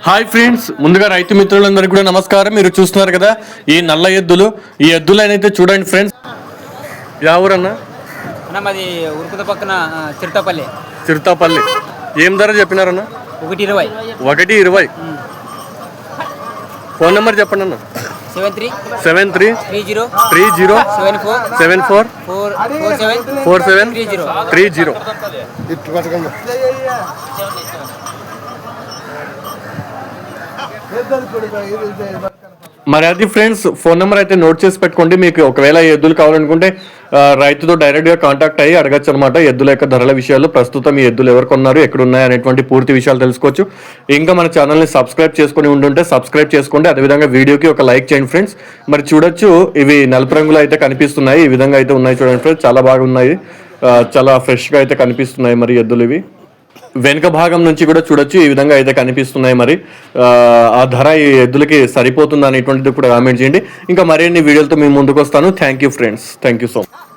Hi friends ముందుగా రైతు మిత్రులందరికీ కూడా నమస్కారం. మీరు చూస్తున్నారు కదా ఈ నల్ల ఎద్దులు. ఈ ఎద్దులు అయితే చూడండి ఫ్రెండ్స్. యా ఊరన్నా? అన్న మాది ఉరుకుత పక్కన చిరుతపల్లి. చిరుతాపల్లి. ఏం ధర చెప్పినారన్నా? ఒకటి ఇరవై. ఒకటి ఇరవై. ఫోన్ నెంబర్ చెప్పండి అన్న. Seven three. Seven three. Three zero. Three zero. Seven four. Seven four. Four four seven. Four seven. Three zero. Three zero. మరి అది ఫ్రెండ్స్ ఫోన్ నెంబర్ అయితే నోట్ చేసి పెట్టుకోండి. మీకు ఒకవేళ ఎద్దులు కావాలనుకుంటే రైతుతో డైరెక్ట్గా కాంటాక్ట్ అయ్యి అడగచ్చు అనమాట ఎద్దుల యొక్క ధరల విషయాలు ప్రస్తుతం ఈ ఎద్దులు ఎవరు కొన్నారు ఎక్కడ ఉన్నాయి అనేటువంటి పూర్తి విషయాలు తెలుసుకోవచ్చు. ఇంకా మన ఛానల్ని సబ్స్క్రైబ్ చేసుకుని ఉంటుంటే సబ్స్క్రైబ్ చేసుకోండి. అదేవిధంగా వీడియోకి ఒక లైక్ చేయండి ఫ్రెండ్స్. మరి చూడొచ్చు ఇవి నలుపు రంగులో అయితే కనిపిస్తున్నాయి. ఈ విధంగా అయితే ఉన్నాయి చూడండి ఫ్రెండ్స్. చాలా బాగున్నాయి. చాలా ఫ్రెష్గా అయితే కనిపిస్తున్నాయి మరి ఎద్దులు ఇవి. వెనుక భాగం నుంచి కూడా చూడొచ్చు. ఈ విధంగా అయితే కనిపిస్తున్నాయి మరి. ఆ, ధర ఈ ఎద్దులకి సరిపోతుందా అనేటువంటిది కూడా కామెంట్ చేయండి. ఇంకా మరిన్ని వీడియోలతో మేము ముందుకు వస్తాను. Thank you friends thank you so much